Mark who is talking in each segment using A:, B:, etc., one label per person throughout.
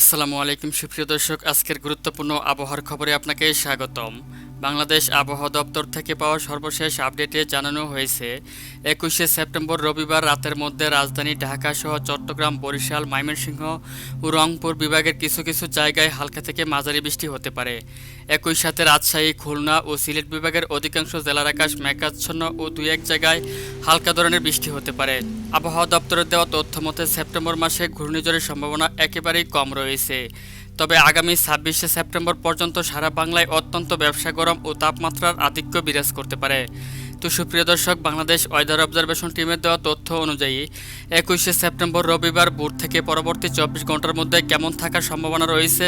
A: আসসালামু আলাইকুম সুপ্রিয় দর্শক আজকের গুরুত্বপূর্ণ আবহাওয়ার খবরে আপনাকে স্বাগতম। বাংলাদেশ আবহাওয়া দপ্তর থেকে পাওয়া সর্বশেষ আপডেটে জানানো হয়েছে, একুশে সেপ্টেম্বর রবিবার রাতের মধ্যে রাজধানী ঢাকা সহ চট্টগ্রাম, বরিশাল, ময়মনসিংহ ও রংপুর বিভাগের কিছু কিছু জায়গায় হালকা থেকে মাঝারি বৃষ্টি হতে পারে। একই সাথে রাজশাহী, খুলনা ও সিলেট বিভাগের অধিকাংশ জেলার আকাশ মেঘাচ্ছন্ন ও দুই এক জায়গায় হালকা ধরনের বৃষ্টি হতে পারে। আবহাওয়া দপ্তরের দেওয়া তথ্য মতে, সেপ্টেম্বর মাসে ঘূর্ণিঝড়ের সম্ভাবনা একেবারেই কম রয়েছে। তবে আগামী ছাব্বিশে সেপ্টেম্বর পর্যন্ত সারা বাংলায় অত্যন্ত ব্যবসা গরম ও তাপমাত্রার আধিক্য বিরাজ করতে পারে। তো সুপ্রিয় দর্শক, বাংলাদেশ ওয়েদার অবজারভেশন টিমের দেওয়া তথ্য অনুযায়ী, একুশে সেপ্টেম্বর রবিবার ভোর থেকে পরবর্তী চব্বিশ ঘণ্টার মধ্যে কেমন থাকার সম্ভাবনা রয়েছে?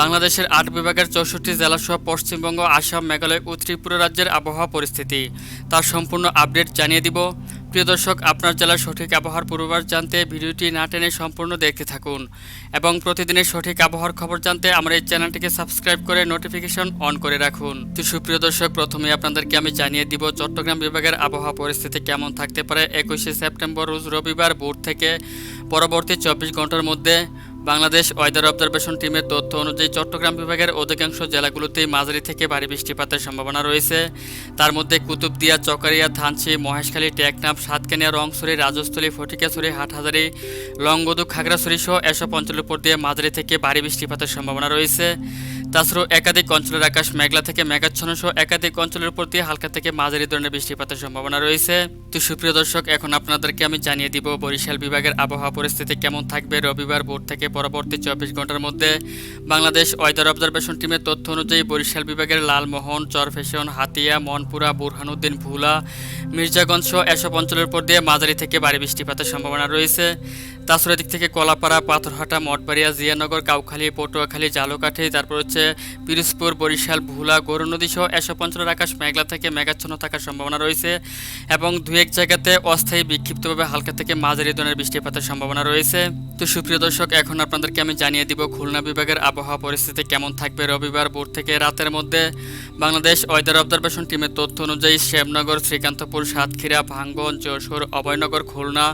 A: বাংলাদেশের আট বিভাগের চৌষট্টি জেলাসহ পশ্চিমবঙ্গ, আসাম, মেঘালয় ও ত্রিপুরা রাজ্যের আবহাওয়া পরিস্থিতি। তার সম্পূর্ণ আপডেট জানিয়ে দিব। প্রিয় দর্শক, আপনার জেলার সঠিক আবহাওয়ার পূর্বাভাস জানতে ভিডিওটি না টেনে সম্পূর্ণ দেখতে থাকুন এবং প্রতিদিনের সঠিক আবহাওয়ার খবর জানতে আমার এই চ্যানেলটিকে সাবস্ক্রাইব করে নোটিফিকেশন অন করে রাখুন। তো সুপ্রিয় দর্শক প্রথমে আপনাদেরকে আমি জানিয়ে দিব, চট্টগ্রাম বিভাগের আবহাওয়া পরিস্থিতি কেমন থাকতে পারে। একুশে সেপ্টেম্বর, রোজ রবিবার ভোর থেকে পরবর্তী চব্বিশ ঘণ্টার মধ্যে বাংলাদেশ ওয়েদার অবজারভেশন টিমের তথ্য অনুযায়ী চট্টগ্রাম বিভাগের অধিকাংশ জেলাগুলোতেই মাঝারি থেকে ভারী বৃষ্টিপাতের সম্ভাবনা রয়েছে। তার মধ্যে কুতুবদিয়া, চকারিয়া, ধানসি, মহেশখালী, টেকনাফ, সাতকানিয়া, রংসুরি, রাজস্থলী ফটিকাছুরি হাটহাজারি লংগদু খাগড়াছড়ি সহ এসব অঞ্চলের উপর দিয়ে মাঝারি থেকে ভারী বৃষ্টিপাতের সম্ভাবনা রয়েছে। তাছাড়াও একাধিক অঞ্চলের আকাশ মেঘলা থেকে মেঘাচ্ছন্ন সহ একাধিক অঞ্চলের উপর দিয়ে হালকা থেকে মাঝারি ধরনের বৃষ্টিপাতের সম্ভাবনা রয়েছে। তো সুপ্রিয় দর্শক, এখন আপনাদেরকে আমি জানিয়ে দিব বরিশাল বিভাগের আবহাওয়া পরিস্থিতি কেমন থাকবে রবিবার ভোর থেকে পরবর্তী চব্বিশ ঘণ্টার মধ্যে। বাংলাদেশ ওয়েদার অবজারভেশন টিমের তথ্য অনুযায়ী বরিশাল বিভাগের লালমোহন, চরফেশন, হাতিয়া, মনপুরা, বুরহানুদ্দিন, ভুলা, মির্জাগঞ্জ সহ এসব অঞ্চলের উপর দিয়ে মাঝারি থেকে ভারী বৃষ্টিপাতের সম্ভাবনা রয়েছে। তাছাড়া দিক থেকে কলাপাড়া, পাথরহাটা, মঠবাড়িয়া, জিয়ানগর কাউখালী পটুয়াখালী, জালুকাঠি, তারপর হচ্ছে পিরোজপুর, বরিশাল, ভুলা গৌরনদী সহ এসব অঞ্চলের আকাশ মেঘলা থেকে মেঘাচ্ছন্ন থাকার সম্ভাবনা রয়েছে এবং দু এক জায়গাতে অস্থায়ী বিক্ষিপ্তভাবে হালকা থেকে মাঝারি ধরনের বৃষ্টিপাতের সম্ভাবনা রয়েছে। তো সুপ্রিয় দর্শক, এখন আপনাদেরকে আমি জানিয়ে দিব খুলনা বিভাগের আবহাওয়া পরিস্থিতি কেমন থাকবে রবিবার ভোর থেকে রাতের মধ্যে। বাংলাদেশ ওয়েদার অবজারভেশন টিমের তথ্য অনুযায়ী শ্যামনগর, শ্রীকান্তপুর, সাতক্ষীরা, ভাঙ্গন, যশোর, অভয়নগর, খুলনা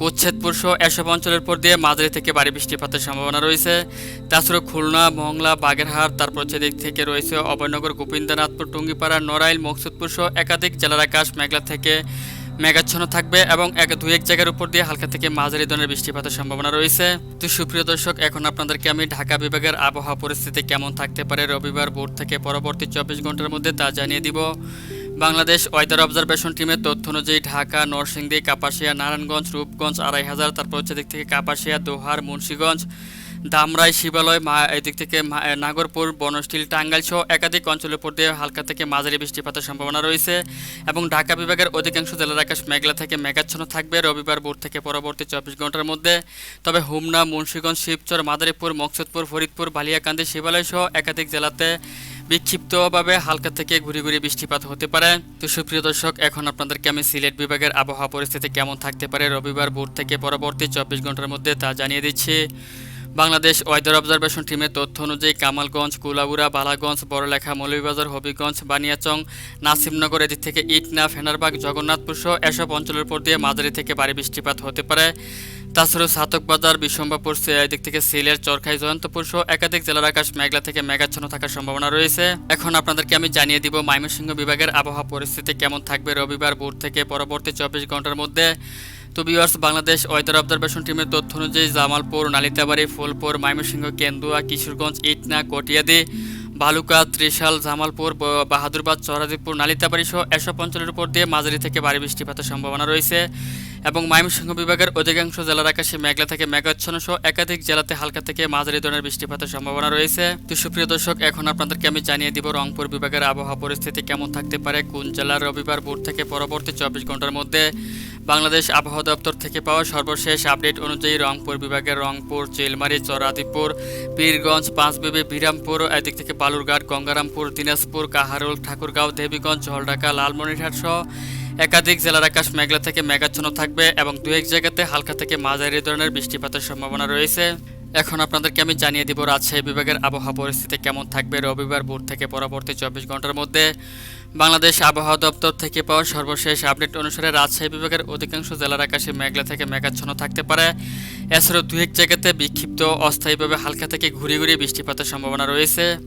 A: কোচ্ছেদপুর সহ এসব অঞ্চলের উপর দিয়ে মাঝারি থেকে ভারী বৃষ্টিপাতের সম্ভাবনা রয়েছে। তাছাড়া খুলনা, মংলা, বাগেরহাট, তারপর সেদিক থেকে রয়েছে অভয়নগর, গোবিন্দনাথপুর, টুঙ্গিপাড়া, নড়াইল, মকসুদপুর সহ একাধিক জেলার আকাশ মেঘলা থেকে মেঘাচ্ছন্ন থাকবে এবং এক দু এক জায়গার উপর দিয়ে হালকা থেকে মাঝারি ধরনের বৃষ্টিপাতের সম্ভাবনা রয়েছে। তো সুপ্রিয় দর্শক, এখন আপনাদেরকে আমি ঢাকা বিভাগের আবহাওয়া পরিস্থিতি কেমন থাকতে পারে রবিবার ভোর থেকে পরবর্তী চব্বিশ ঘণ্টার মধ্যে তা জানিয়ে দিব। বাংলাদেশ ওয়েদার অবজারভেশন টিমের তথ্য অনুযায়ী ঢাকা, নরসিংদী, কাপাসিয়া, নারায়ণগঞ্জ, রূপগঞ্জ আড়াই হাজার তারপর হচ্ছে দিক থেকে কাপাসিয়া, দোহার, মুন্সীগঞ্জ, দামরাই, শিবালয়, মা এদিক থেকে নাগরপুর বনস্টিল টাঙ্গাইল সহ একাধিক অঞ্চলের উপর দিয়ে হালকা থেকে মাঝারি বৃষ্টিপাতের সম্ভাবনা রয়েছে এবং ঢাকা বিভাগের অধিকাংশ জেলার আকাশ মেঘলা থেকে মেঘাচ্ছন্ন থাকবে রবিবার ভোর থেকে পরবর্তী চব্বিশ ঘণ্টার মধ্যে। তবে হুমনা, মুন্সীগঞ্জ, শিবচর, মাদারীপুর, মকসুদপুর, ফরিদপুর, বালিয়াকান্দি, শিবালয় সহ একাধিক জেলাতে বিক্ষিপ্তভাবে হালকা থেকে ঘুরে ঘুরে বৃষ্টিপাত হতে পারে। তো সুপ্রিয় দর্শক, এখন আপনাদেরকে আমি সিলেট বিভাগের আবহাওয়া পরিস্থিতি কেমন থাকতে পারে? রবিবার ভোর থেকে পরবর্তী চব্বিশ ঘণ্টার মধ্যে তা জানিয়ে দিচ্ছি। বাংলাদেশ ওয়েদার অবজারভেশন টিমের তথ্য অনুযায়ী কামালগঞ্জ কুলাউড়া বালাগঞ্জ, বড়লেখা, মৌলভীবাজার, হবিগঞ্জ, বানিয়াচং, নাসিমনগর এদিক থেকে ইটনা, ফেনারবাগ, জগন্নাথপুর সহ এসব অঞ্চলের উপর দিয়ে মাঝারি থেকে ভারী বৃষ্টিপাত হতে পারে। তাছাড়াও সাতক বাজার বিশ্বম্বাপুর এদিক থেকে সিলেট, চরখাই, জয়ন্তপুর সহ একাধিক জেলার আকাশ মেঘলা থেকে মেঘাচ্ছন্ন থাকার সম্ভাবনা রয়েছে। এখন আপনাদেরকে আমি জানিয়ে দিব ময়মনসিংহ বিভাগের আবহাওয়া পরিস্থিতি কেমন থাকবে রবিবার ভোর থেকে পরবর্তী চব্বিশ ঘণ্টার মধ্যে। তো বাংলাদেশ ওয়েদার অবজারভেশন টিমের তথ্য অনুযায়ী জামালপুর, নালিতাবাড়ি, ফুলপুর, ময়মনসিংহ, কেন্দুয়া, কিশোরগঞ্জ, ইটনা, কটিয়াদি, বালুকা, ত্রিশাল, জামালপুর বাহাদুরবাদ, চরাদিপুর, নালিতাবাড়ি সহ এসব অঞ্চলের উপর দিয়ে মাঝারি থেকে ভারী বৃষ্টিপাতের সম্ভাবনা রয়েছে এবং ময়মনসিংহ বিভাগের অধিকাংশ জেলার আকাশে মেঘলা থেকে মেঘাচ্ছন্ন সহ একাধিক জেলাতে হালকা থেকে মাঝারি ধরনের বৃষ্টিপাতের সম্ভাবনা রয়েছে। তো সুপ্রিয় দর্শক, এখন আপনাদেরকে আমি জানিয়ে দিব রংপুর বিভাগের আবহাওয়া পরিস্থিতি কেমন থাকতে পারে, কোন জেলার রবিবার ভোর থেকে পরবর্তী চব্বিশ ঘণ্টার মধ্যে। বাংলাদেশ আবহাওয়া দপ্তর থেকে পাওয়া সর্বশেষ আপডেট অনুযায়ী রংপুর বিভাগের রংপুর, চিলমারি চরাদিপুর পীরগঞ্জ, পাঁচবিবি, বিরামপুর, এদিক থেকে বালুরঘাট, গঙ্গারামপুর, দিনাজপুর, কাহারুল, ঠাকুরগাঁও, দেবীগঞ্জ, ঝলঢাকা, লালমনিরহাট সহ একাধিক জেলার আকাশ মেঘলা থেকে মেঘাচ্ছন্ন থাকবে এবং দু এক জায়গাতে হালকা থেকে মাঝারি ধরনের বৃষ্টিপাতের সম্ভাবনা রয়েছে। এখন আপনাদেরকে আমি জানিয়ে দিব রাজশাহী বিভাগের আবহাওয়া পরিস্থিতি কেমন থাকবে রবিবার ভোর থেকে পরবর্তী চব্বিশ ঘণ্টার মধ্যে। বাংলাদেশ আবহাওয়া দপ্তর থেকে পাওয়া সর্বশেষ আপডেট অনুসারে রাজশাহী বিভাগের অধিকাংশ জেলার আকাশে মেঘলা থেকে মেঘাচ্ছন্ন থাকতে পারে। এছাড়াও দু এক জায়গাতে বিক্ষিপ্ত, অস্থায়ীভাবে হালকা থেকে ঘুরে ঘুরে বৃষ্টিপাতের সম্ভাবনা রয়েছে।